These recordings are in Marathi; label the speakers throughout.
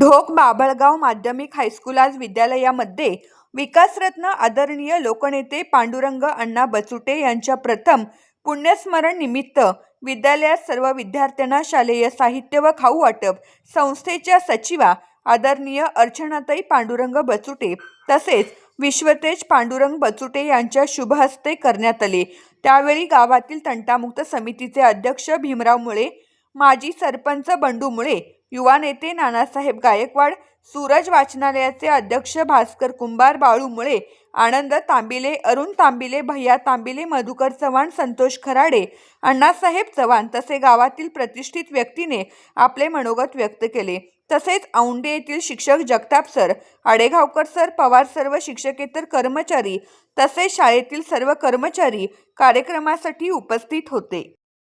Speaker 1: ढोक बाभळगाव माध्यमिक हायस्कूल आज विद्यालयामध्ये विकासरत्न आदरणीय लोकनेते पांडुरंग अण्णा बचुटे यांच्या प्रथम पुण्यस्मरण निमित्त विद्यालयात सर्व विद्यार्थ्यांना शालेय साहित्य व खाऊ वाटप संस्थेच्या सचिवा आदरणीय अर्चनाताई पांडुरंग बचुटे तसेच विश्वतेज पांडुरंग बचुटे यांच्या शुभहस्ते करण्यात आले. त्यावेळी गावातील तंटामुक्त समितीचे अध्यक्ष भीमराव मुळे माजी सरपंच बंडू मुळे युवा नेते नानासाहेब गायकवाड सूरज वाचनालयाचे अध्यक्ष भास्कर कुंभार बाळू मुळे आनंद तांबिले अरुण तांबिले भैया तांबिले मधुकर चव्हाण संतोष खराडे अण्णासाहेब चव्हाण तसे गावातील प्रतिष्ठित व्यक्तीने आपले मनोगत व्यक्त केले. तसेच औंढे येथील शिक्षक जगताप सर आडेगावकर सर पवार सर्व शिक्षकेतर कर्मचारी तसेच शाळेतील सर्व कर्मचारी कार्यक्रमासाठी उपस्थित होते.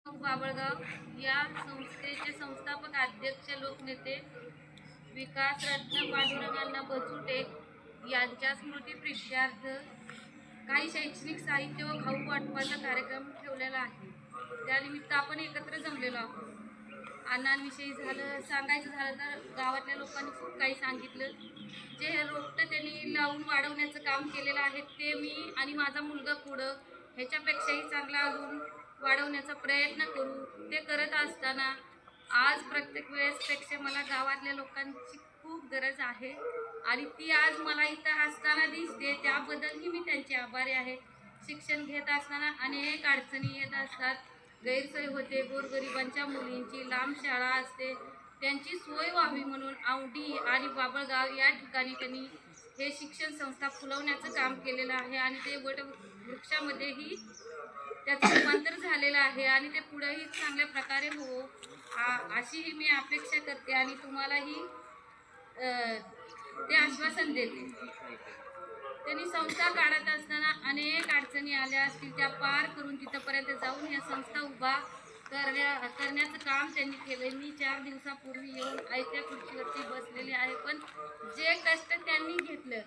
Speaker 2: बाबळगाव या संस्थेचे संस्थापक अध्यक्ष लोकनेते विकासरत्न पांडुरंगांना बचुटे यांच्या स्मृतीप्रित्यार्थ काही शैक्षणिक साहित्य व खाऊ वाटपाचा कार्यक्रम ठेवलेला आहे. त्यानिमित्त आपण एकत्र जमलेलो आहोत. अण्णांविषयी झालं सांगायचं झालं तर गावातल्या लोकांनी खूप काही सांगितलं. जे हे रोपटं त्यांनी लावून वाढवण्याचं काम केलेलं आहे ते मी आणि माझा मुलगा पुढं ह्याच्यापेक्षाही चांगला अजून वाढवण्याचा प्रयत्न करू. ते करत असताना आज प्रत्येक वेळेसपेक्षा मला गावातल्या लोकांची खूप गरज आहे. आणि ती आज मला इथं असताना दिसते. त्याबद्दलही मी त्यांचे आभारी आहे. शिक्षण घेत असताना अनेक अडचणी येत असतात. गैरसोय होते. गोरगरिबांच्या मुलींची लांब शाळा असते. त्यांची सोय व्हावी म्हणून आवडी आणि बाबळगाव या ठिकाणी त्यांनी हे शिक्षण संस्था फुलवण्याचं काम केलेलं आहे. आणि ते वट वृक्षामध्येही त्याचं रूपांतर झालेलं आहे आणि ते पुढेही चांगल्या प्रकारे हो आ- अशीही मी अपेक्षा करते आणि तुम्हालाही ते आश्वासन देते. त्यांनी संस्था काढत असताना अनेक अडचणी आल्या असतील त्या पार करून तिथंपर्यंत जाऊन या संस्था उभा करण्या करण्याचं काम त्यांनी केलं मी चार दिवसापूर्वी येऊन आयत्या खुर्चीवरती बसलेले आहे पण जे कष्ट त्यांनी घेतलं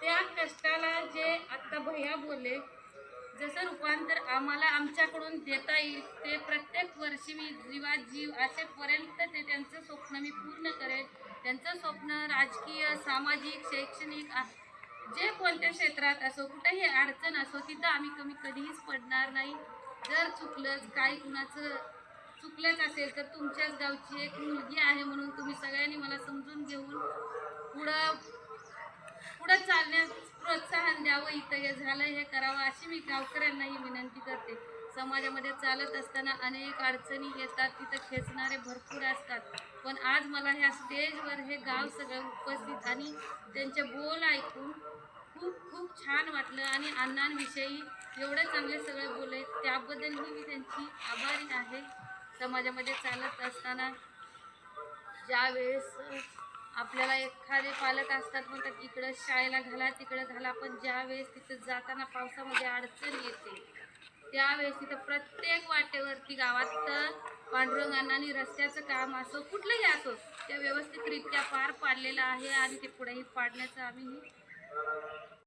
Speaker 2: त्या कष्टाला जे आत्ता भैया बोलले जसं रूपांतर आम्हाला आमच्याकडून देता येईल ते प्रत्येक वर्षी मी जीवा जीव असेपर्यंत ते त्यांचं स्वप्न मी पूर्ण करेन. त्यांचं स्वप्न राजकीय सामाजिक शैक्षणिक जे कोणत्या क्षेत्रात असो कुठेही अडचण असो तिथं आम्ही कमी कधीच पडणार नाही. जर चुकलंच काही कुणाचं चुकलंच असेल तर तुमच्याच गावची एक मुलगी आहे म्हणून तुम्ही सगळ्यांनी मला समजून घेऊन पुढं करावं इथं हे झालं हे करावं अशी मी गावकऱ्यांनाही विनंती करते. समाजामध्ये चालत असताना अनेक अडचणी येतात तिथं खेचणारे भरपूर असतात. पण आज मला ह्या स्टेजवर हे गाव सगळं उपस्थित आणि त्यांचे बोल ऐकून खूप खूप छान वाटलं. आणि अण्णांविषयी एवढे चांगले सगळे बोलले त्याबद्दलही मी त्यांची आभारी आहे. समाजामध्ये चालत असताना ज्यावेळेस आपल्याला एखादे पालक असतात म्हणतात इकडं शाळेला घाला तिकडं घाला. पण ज्यावेळेस तिथं जाताना पावसामध्ये अडचण येते त्यावेळेस तिथं प्रत्येक वाटेवरती गावात पांडुरंग आणि रस्त्याचं काम असो कुठलंही असो ते व्यवस्थितरित्या पार पाडलेलं आहे आणि ते पुढेही पाडण्याचं आम्ही